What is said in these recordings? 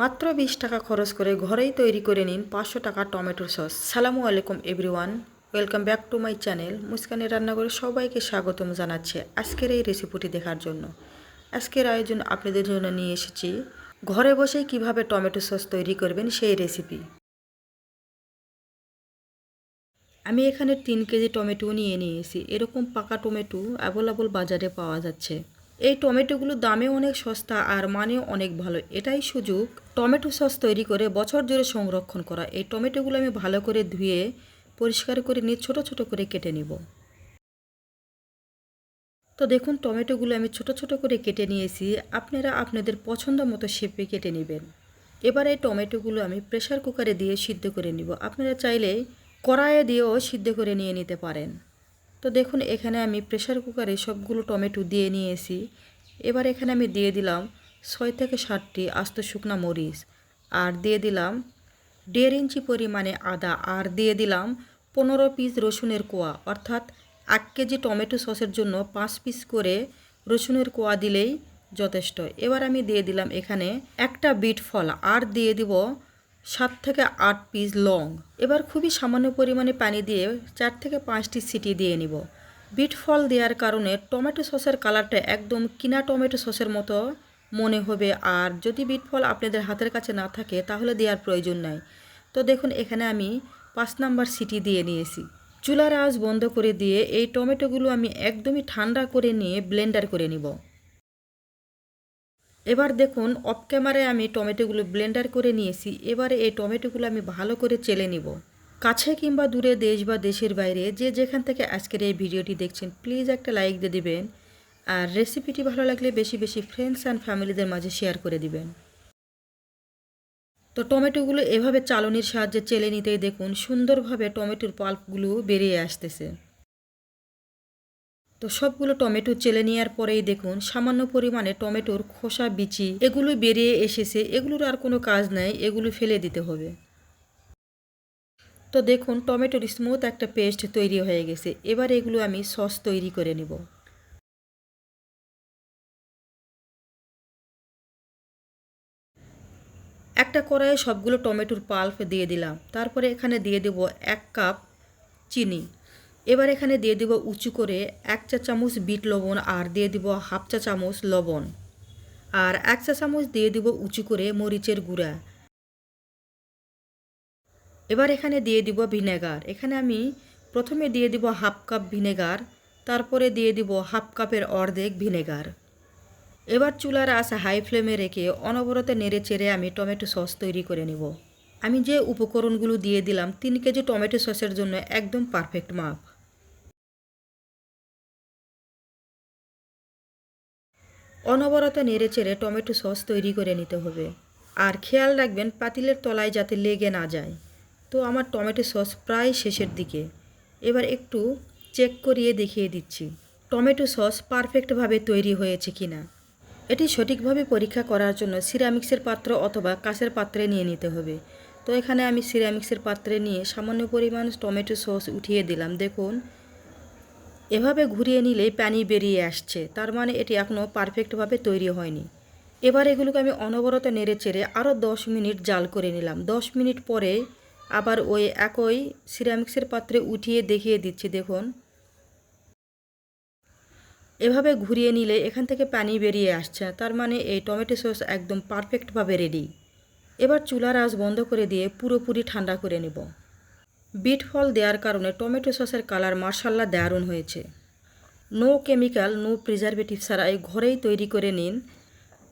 মাত্র বিশ টাকা খরচ করে ঘরেই তৈরি করে নিন পাঁচশো টাকা টমেটোর সস। সালামু আলাইকুম, everyone. Welcome back to my channel. মুস্কানের রান্নাঘরে সবাইকে স্বাগতম জানাচ্ছে আজকের এই রেসিপিটি দেখার জন্য। আজকের আয়োজন আপনাদের জন্য নিয়ে এসেছি। ঘরে বসেই কীভাবে টমেটো সস তৈরি করবেন সেই রেসিপি। আমি এখানে তিন কেজি টমেটো নিয়ে নিয়েছি। এরকম পাকা টমেটো অ্যাভেলেবল বাজারে পাওয়া যাচ্ছে। এই টমেটোগুলো দামে অনেক সস্তা আর মানেও অনেক ভালো। এটাই সুযোগ। টমেটো সস তৈরি করে বছর জুড়ে সংরক্ষণ করা। এই টমেটোগুলো আমি ভালো করে ধুয়ে পরিষ্কার করে নিয়ে ছোট ছোট করে কেটে নিব। তো দেখুন, টমেটোগুলো আমি ছোট ছোট করে কেটে নিয়েছি। আপনারা আপনাদের পছন্দ মতো শেপে কেটে নেবেন। এবার এই টমেটোগুলো আমি প্রেশার কুকারে দিয়ে সিদ্ধ করে নিব। আপনারা চাইলে কড়াইয়ে দিয়েও সিদ্ধ করে নিয়ে নিতে পারেন। তো দেখুন, এখানে আমি প্রেশার কুকারে সবগুলো টমেটো দিয়ে নিয়েছি। এবার এখানে আমি দিয়ে দিলাম ছয় থেকে ষাটটি আস্ত শুকনা মরিচ। আর দিয়ে দিলাম দেড় ইঞ্চি পরিমাণে আদা। আর দিয়ে দিলাম পনেরো পিস রসুনের কোয়া। অর্থাৎ এক কেজি টমেটো সসের জন্য পাঁচ পিস করে রসুনের কোয়া দিলেই যথেষ্ট। এবার আমি দিয়ে দিলাম এখানে একটা বিট ফল। আর দিয়ে দিব সাত থেকে আট পিস লং এবার খুবই সামান্য পরিমাণে পানি দিয়ে চার থেকে পাঁচটি সিটি দিয়ে নিব। বিট ফল দেওয়ার কারণে টমেটো সসের কালারটা একদম কিনা টমেটো সসের মতো মনে হবে। আর যদি বিট ফল আপনাদের হাতের কাছে না থাকে, তাহলে দেওয়ার প্রয়োজন নাই। তো দেখুন, এখানে আমি পাঁচ নাম্বার সিটি দিয়ে নিয়েছি। চুলার আঁচ বন্ধ করে দিয়ে এই টমেটোগুলো আমি একদমই ঠান্ডা করে নিয়ে ব্লেন্ডার করে নিব। এবার দেখুন অফ ক্যামেরায় আমি টমেটোগুলো ব্লেন্ডার করে নিয়েছি। এবারে এই টমেটোগুলো আমি ভালো করে চেলে নিব। কাছে কিংবা দূরে দেশ বা দেশের বাইরে, যে যেখান থেকে আজকের এই ভিডিওটি দেখছেন প্লিজ একটা লাইক দিয়ে দিবেন। আর রেসিপিটি ভালো লাগলে বেশি বেশি ফ্রেন্ডস অ্যান্ড ফ্যামিলিদের মাঝে শেয়ার করে দিবেন। তো টমেটোগুলো এভাবে চালনির সাহায্যে চেলে নিতেই দেখুন, সুন্দরভাবে টমেটোর পাল্পগুলো বেরিয়ে আসতেছে। তো সবগুলো টমেটো চেলে নেওয়ার পরেই দেখুন, সামান্য পরিমাণে টমেটোর খোসা, বিচি, এগুলো বেরিয়ে এসেছে। এগুলোর আর কোনো কাজ নাই, এগুলো ফেলে দিতে হবে। তো দেখুন, টমেটোর স্মুথ একটা পেস্ট তৈরি হয়ে গেছে। এবার এগুলো আমি সস তৈরি করে নেব। একটা কড়াইয়ে সবগুলো টমেটোর পাল্প দিয়ে দিলাম। তারপরে এখানে দিয়ে দেব এক কাপ চিনি। এবার এখানে দিয়ে দেব উঁচু করে এক চা চামচ বিট লবণ আর দিয়ে দিব হাফ চা চামচ লবণ। আর এক চা চামচ দিয়ে দিব উঁচু করে মরিচের গুঁড়া। এবার এখানে দিয়ে দিব ভিনেগার। এখানে আমি প্রথমে দিয়ে দিব হাফ কাপ ভিনেগার, তারপরে দিয়ে দিব হাফ কাপের অর্ধেক ভিনেগার। এবার চুলার আস হাই ফ্লেমে রেখে অনবরত নেড়ে চেড়ে আমি টমেটো সস তৈরি করে নেব। আমি যে উপকরণগুলো দিয়ে দিলাম, তিন কেজি টমেটো সসের জন্য একদম পারফেক্ট মাপ। অনবরত নেড়ে চেড়ে টমেটো সস তৈরি করে নিতে হবে। আর খেয়াল রাখবেন, পাতিলের তলায় যাতে লেগে না যায়। তো আমার টমেটো সস প্রায় শেষের দিকে। এবার একটু চেক করিয়ে দেখিয়ে দিচ্ছি, টমেটো সস পারফেক্টভাবে তৈরি হয়েছে কিনা। এটি সঠিকভাবে পরীক্ষা করার জন্য সিরামিক্সের পাত্র অথবা কাঁচের পাত্রে নিয়ে নিতে হবে। তো এখানে আমি সিরামিক্সের পাত্রে নিয়ে সামান্য পরিমাণ টমেটো সস উঠিয়ে দিলাম। দেখুন এভাবে ঘুরিয়ে নিলেই পানি বেরিয়ে আসছে। তার মানে এটি এখনও পারফেক্টভাবে তৈরি হয়নি। এবার এগুলোকে আমি অনবরত নেড়ে চেড়ে আরও দশ মিনিট জাল করে নিলাম। দশ মিনিট পরে আবার ওই একই সিরামিক্সের পাত্রে উঠিয়ে দেখিয়ে দিচ্ছি, দেখুন। এভাবে ঘুরিয়ে নিলে এখান থেকে পানি বেরিয়ে আসছে। তার মানে এই টমেটো সস একদম পারফেক্টভাবে রেডি। এবার চুলার আঁচ বন্ধ করে দিয়ে পুরোপুরি ঠান্ডা করে নেব। বিট ফল দেওয়ার কারণে টমেটো সসের কালার মার্শাল্লা দারুণ হয়েছে। নো কেমিক্যাল, নো প্রিজারভেটিভ ছাড়াই ঘরেই তৈরি করে নিন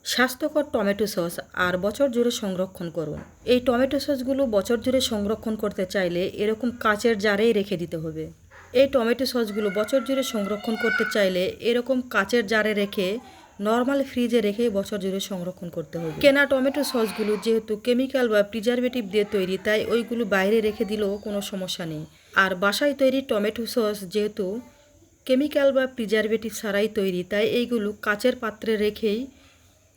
স্বাস্থ্যকর টমেটো সস আর বছর জুড়ে সংরক্ষণ করুন। এই টমেটো সসগুলো বছর জুড়ে সংরক্ষণ করতে চাইলে এরকম কাচের জারেই রেখে দিতে হবে। এই টমেটো সসগুলো বছর জুড়ে সংরক্ষণ করতে চাইলে এরকম কাচের জারে রেখে নর্মাল ফ্রিজে রেখে বছর জুড়ে সংরক্ষণ করতে হবে। কেনা টমেটো সসগুলো যেহেতু কেমিক্যাল বা প্রিজারভেটিভ দিয়ে তৈরি, তাই ওইগুলো বাইরে রেখে দিলেও কোনো সমস্যা নেই। আর বাসায় তৈরি টমেটো সস যেহেতু কেমিক্যাল বা প্রিজারভেটিভ ছাড়াই তৈরি, তাই এইগুলো কাচের পাত্রে রেখেই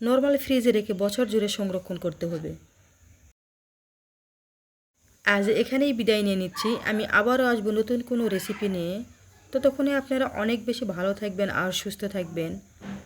নর্মাল ফ্রিজে রেখে বছর জুড়ে সংরক্ষণ করতে হবে। আজ এখানেই বিদায় নিয়ে নিচ্ছি। আমি আবারও আসব নতুন কোনো রেসিপি নিয়ে। ততক্ষণে আপনারা অনেক বেশি ভালো থাকবেন আর সুস্থ থাকবেন।